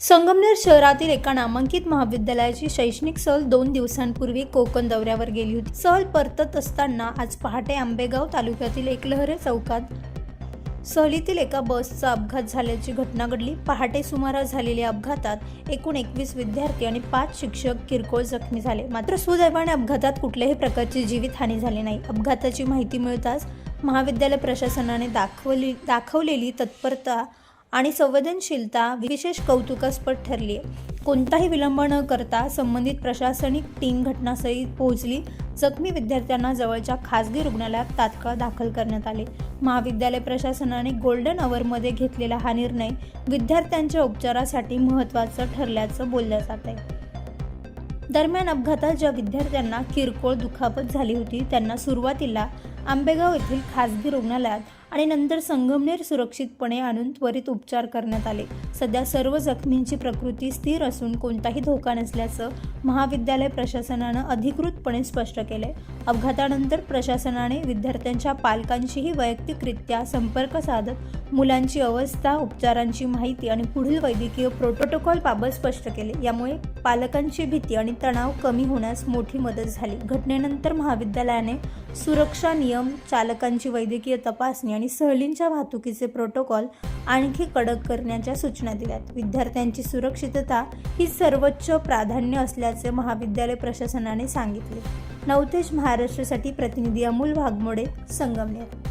संगमनेर शहरातील एका नामांकित महाविद्यालयाची शैक्षणिक सहल दोन दिवसांपूर्वी कोकण दौऱ्यावर गेली होती. सहल परतत असताना आज पहाटे आंबेगाव तालुक्यातील एकलहरे चौकात सहलीतील एका बसचा अपघात झाल्याची घटना घडली. पहाटे सुमारास झालेल्या अपघातात एकूण एकवीस विद्यार्थी आणि पाच शिक्षक किरकोळ जखमी झाले. मात्र सुदैवाने अपघातात कुठल्याही प्रकारची जीवितहानी झाली नाही. अपघाताची माहिती मिळताच महाविद्यालय प्रशासनाने दाखवली दाखवलेली तत्परता आणि संवेदनशीलता विशेष कौतुकास्पद ठरली आहे. कोणताही विलंब न करता संबंधित प्रशासनिक टीम घटनास्थळी पोहोचली. जखमी विद्यार्थ्यांना जवळच्या खासगी रुग्णालयात तात्काळ दाखल करण्यात आले. महाविद्यालय प्रशासनाने गोल्डन अवरमध्ये घेतलेला हा निर्णय विद्यार्थ्यांच्या उपचारासाठी महत्त्वाचं ठरल्याचं बोललं जात आहे. दरम्यान अपघातात ज्या विद्यार्थ्यांना किरकोळ दुखापत झाली होती त्यांना सुरुवातीला आंबेगाव येथील खासगी रुग्णालयात आणि नंतर संगमनेर सुरक्षितपणे आणून त्वरित उपचार करण्यात आले. सध्या सर्व जखमींची प्रकृती स्थिर असून कोणताही धोका नसल्याचं महाविद्यालय प्रशासनानं अधिकृतपणे स्पष्ट केले अपघातानंतर प्रशासनाने विद्यार्थ्यांच्या पालकांशीही वैयक्तिकरित्या संपर्क साधत मुलांची अवस्था उपचारांची माहिती आणि पुढील वैद्यकीय प्रोटोकॉलबाबत स्पष्ट केले. यामुळे पालकांची भीती आणि तणाव कमी होण्यास मोठी मदत झाली. घटनेनंतर महाविद्यालयाने सुरक्षा नियम चालकांची वैद्यकीय तपासणी आणि सहलींच्या वाहतुकीचे प्रोटोकॉल आणखी कडक करण्याच्या सूचना दिल्यात. विद्यार्थ्यांची सुरक्षितता ही सर्वोच्च प्राधान्य असल्याचे महाविद्यालय प्रशासनाने सांगितले. नवतेश महाराष्ट्रासाठी प्रतिनिधी अमोल वाघमोडे संगमनेर.